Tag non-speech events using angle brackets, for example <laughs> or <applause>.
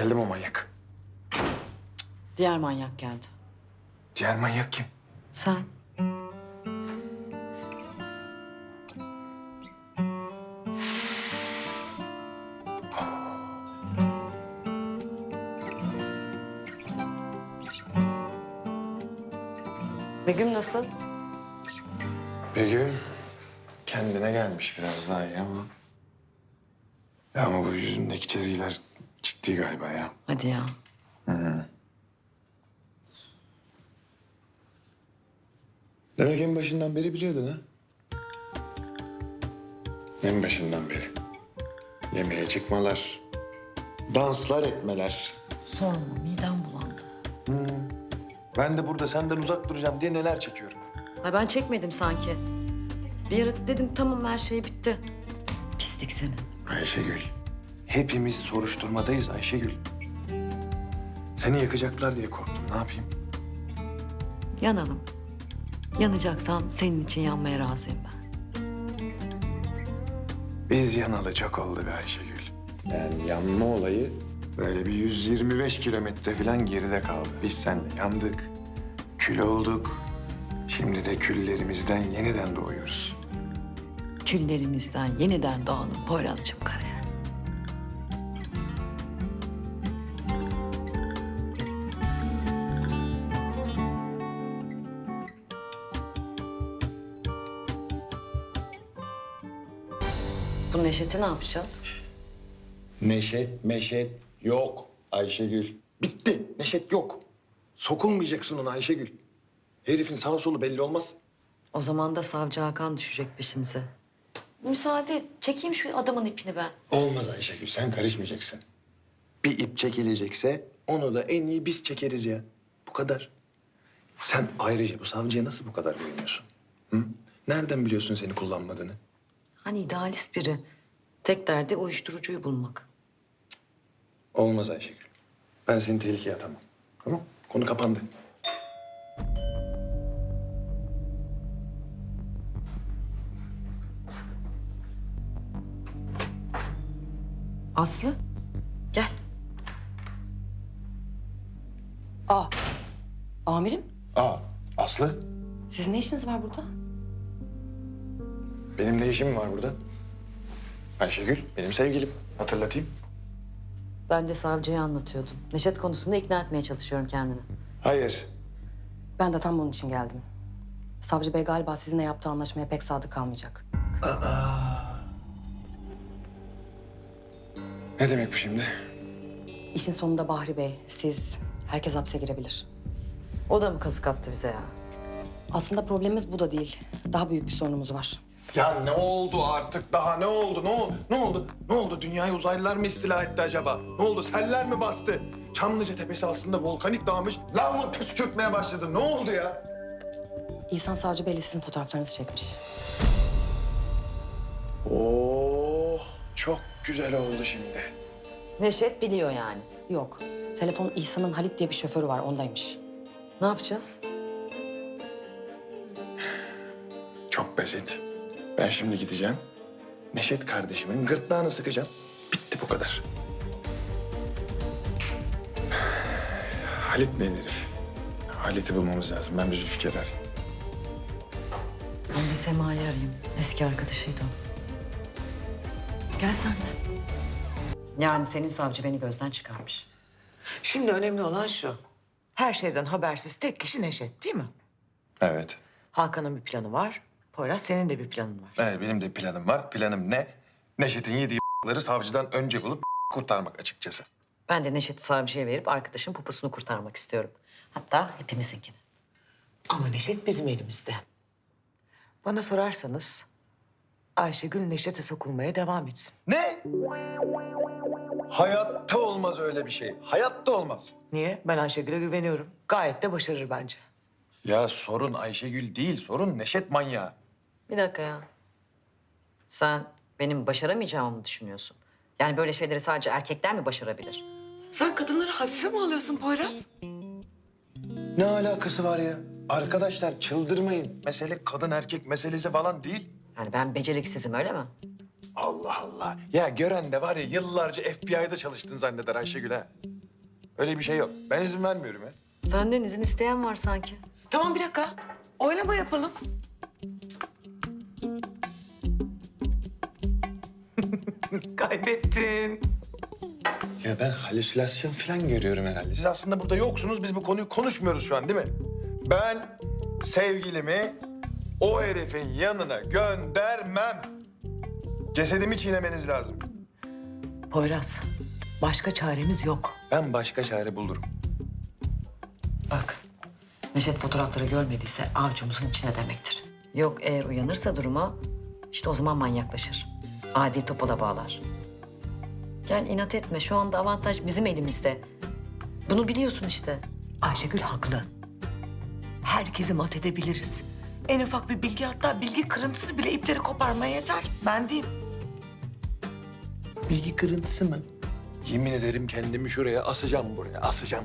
Geldi mi o manyak? Diğer manyak geldi. Diğer manyak kim? Sen. Begüm nasıl? Begüm kendine gelmiş biraz daha iyi ama... Ya ama bu yüzündeki çizgiler ciddi galiba ya. Hadi ya. Demek en başından beri biliyordun ha? En başından beri. Yemeğe çıkmalar, danslar etmeler. Sorma midem bulandı. Ben de burada senden uzak duracağım diye neler çekiyorum. Ay ben çekmedim sanki. Bir ara dedim tamam her şey bitti. Pislik senin. Ayşegül, hepimiz soruşturmadayız Ayşegül. Seni yakacaklar diye korktum, ne yapayım? Yanalım. Yanacaksam senin için yanmaya razıyım ben. Biz yanalı çok oldu be Ayşegül. Yani yanma olayı böyle bir 125 kilometre falan geride kaldı. Biz seninle yandık, kül olduk. Şimdi de küllerimizden yeniden doğuyoruz. Küllerimizden yeniden doğalım Poyraz'cığım karaya. Bu Neşet'i ne yapacağız? Neşet, meşet yok Ayşegül. Bitti, neşet yok. Sokulmayacaksın ona Ayşegül. Herifin sağ solu belli olmaz. O zaman da savcı Hakan düşecek peşimize. Müsaade et, çekeyim şu adamın ipini ben. Olmaz Ayşegül, sen karışmayacaksın. Bir ip çekilecekse onu da en iyi biz çekeriz ya. Bu kadar. Sen ayrıca bu savcıya nasıl bu kadar güveniyorsun? Hı? Nereden biliyorsun seni kullanmadığını? Hani idealist biri. Tek derdi uyuşturucuyu bulmak. Olmaz Ayşegül. Ben seni tehlikeye atamam. Tamam Konu kapandı. Aslı, gel. Aa, amirim Aa, Aslı. sizin ne işiniz var burada? Benim ne işim var burada? Ayşegül, benim sevgilim. Hatırlatayım. Ben de savcıya anlatıyordum. Neşet konusunda ikna etmeye çalışıyorum kendini. Hayır. Ben de tam bunun için geldim. Savcı Bey galiba sizinle yaptığı anlaşmaya pek sadık kalmayacak. Ne demek bu şimdi? İşin sonunda Bahri Bey, siz, herkes hapse girebilir. O da mı kazık attı bize ya? Aslında problemimiz bu da değil. Daha büyük bir sorunumuz var. Ya ne oldu artık daha ne oldu? Ne oldu? Ne oldu? Ne oldu? Dünyayı uzaylılar mı istila etti acaba? Ne oldu? Seller mi bastı? Çamlıca Tepesi aslında volkanik dağmış. Lav mı püskürtmeye başladı? Ne oldu ya? İhsan Savcı Bey sizin fotoğraflarınızı çekmiş. Oh, çok güzel oldu şimdi. Neşet biliyor yani. Yok, telefon İhsan'ın Halit diye bir şoförü var, ondaymış. Ne yapacağız? Çok basit. Ben şimdi gideceğim. Neşet kardeşimin gırtlağını sıkacağım. Bitti bu kadar. Halit neyin herif? Halit'i bulmamız lazım. Ben bir Zülfikar'ı arayayım. Ben de Sema'yı arayayım. Eski arkadaşıydı o. Gel sen de. Yani senin savcı beni gözden çıkarmış. Şimdi önemli olan şu. Her şeyden habersiz tek kişi Neşet değil mi? Evet. Hakan'ın bir planı var. Poyraz senin de bir planın var. Evet, benim de planım var. Planım ne? Neşet'in yediği ***'ları savcıdan önce bulup kurtarmak açıkçası. Ben de Neşet'i savcıya verip arkadaşın poposunu kurtarmak istiyorum. Hatta hepimizinkini. Ama Neşet bizim elimizde. Bana sorarsanız Ayşegül Neşet'e sokulmaya devam etsin. Ne? Hayatta olmaz öyle bir şey. Hayatta olmaz. Niye? Ben Ayşegül'e güveniyorum. Gayet de başarır bence. Ya sorun Ayşegül değil, sorun Neşet manyağı. Bir dakika ya. Sen benim başaramayacağımı mı düşünüyorsun? Yani böyle şeyleri sadece erkekler mi başarabilir? Sen kadınları hafife mi alıyorsun Poyraz? Ne alakası var ya? Arkadaşlar çıldırmayın. Mesele kadın erkek meselesi falan değil. Yani ben beceriksizim öyle mi? Allah Allah. Ya gören de var ya yıllarca FBI'da çalıştın zanneder Ayşegül ha. Öyle bir şey yok. Ben izin vermiyorum ya. Senden izin isteyen var sanki. Tamam bir dakika. Oylama yapalım. <laughs> Kaybettin. Ya ben halüsinasyon falan görüyorum herhalde. Siz aslında burada yoksunuz. Biz bu konuyu konuşmuyoruz şu an değil mi? Ben sevgilimi o herifin yanına göndermem. Cesedimi çiğnemeniz lazım. Poyraz, başka çaremiz yok. Ben başka çare bulurum. Bak, Neşet fotoğrafları görmediyse avcumuzun içine demektir. Yok eğer uyanırsa duruma, işte o zaman manyaklaşır. Adil topola bağlar. Gel inat etme, şu anda avantaj bizim elimizde. Bunu biliyorsun işte. Ayşegül haklı. Herkesi mat edebiliriz. En ufak bir bilgi hatta bilgi kırıntısı bile ipleri koparmaya yeter. Ben diyeyim. Bilgi kırıntısı mı? Yemin ederim kendimi şuraya asacağım buraya, asacağım.